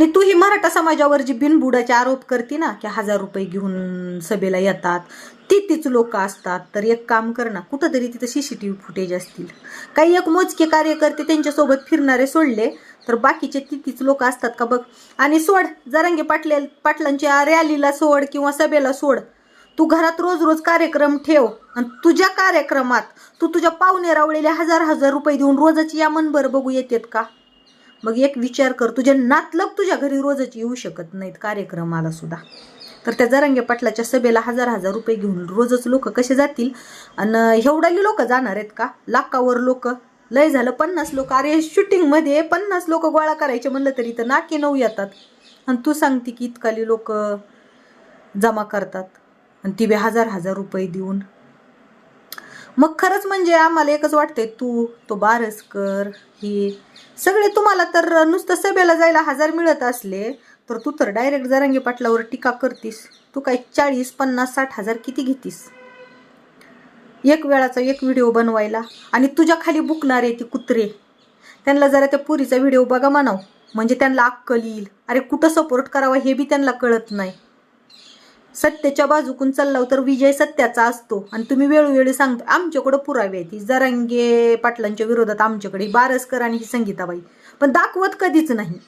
आणि तू ही मराठा समाजावर जी बिनबुडाचे आरोप करते ना की हजार रुपये घेऊन सभेला येतात ती तीच लोक असतात तर एक काम कर ना कुठंतरी तिथं C C T V footage असतील. काही एक मोजके कार्यकर्ते त्यांच्यासोबत फिरणारे सोडले तर बाकीचे ती तीच लोक असतात का बघ? आणि सोड जरांगे पाटले पाटलांच्या रॅलीला सोड किंवा सभेला सोड. तू घरात रोज रोज कार्यक्रम ठेव आणि तुझ्या कार्यक्रमात तू तुझ्या पाहुणे रावलेले हजार हजार रुपये देऊन रोजाची या मनभर बघू येतात का? मग एक विचार कर तुझे नातलग तुझ्या घरी रोजच येऊ शकत नाहीत कार्यक्रमाला सुद्धा. तर त्या जरांगे पाटलाच्या सभेला हजार हजार रुपये घेऊन रोजच लोक कसे जातील? आणि एवढाली लोक जाणार आहेत का? लाखावर लोक. लय झालं पन्नास लोक. अरे शूटिंगमध्ये पन्नास लोक गोळा करायचे म्हणलं तरी तर नाके नऊ येतात. आणि तू सांगते की इतकाली लोक जमा करतात. आणि ती बी हजार हजार रुपये देऊन. मग खरंच म्हणजे आम्हाला एकच वाटते तू तो बारसकर हे सगळे तुम्हाला तर नुसतं सभेला जायला हजार मिळत असले तर तू तर डायरेक्ट जरांगे पाटलावर टीका करतीस. तू काय चाळीस पन्नास साठ हजार किती घेतीस? एक वेळाचा एक व्हिडिओ बनवायला आणि तुझ्या खाली बुकणारे ती कुत्रे. त्यांना जरा त्या पुरीचा व्हिडिओ बघा म्हणाव. म्हणजे त्यांना अक्कल येईल. अरे कुठं सपोर्ट करावा हे बी त्यांना कळत नाही. सत्याच्या बाजूकून चाललाव तर विजय सत्याचा असतो. आणि तुम्ही वेळोवेळी सांगता आमच्याकडं पुरावे आहेत. ही जरांगे पाटलांच्या विरोधात आमच्याकडे बारसकर आणि ही संगीताबाई. पण दाखवत कधीच नाही.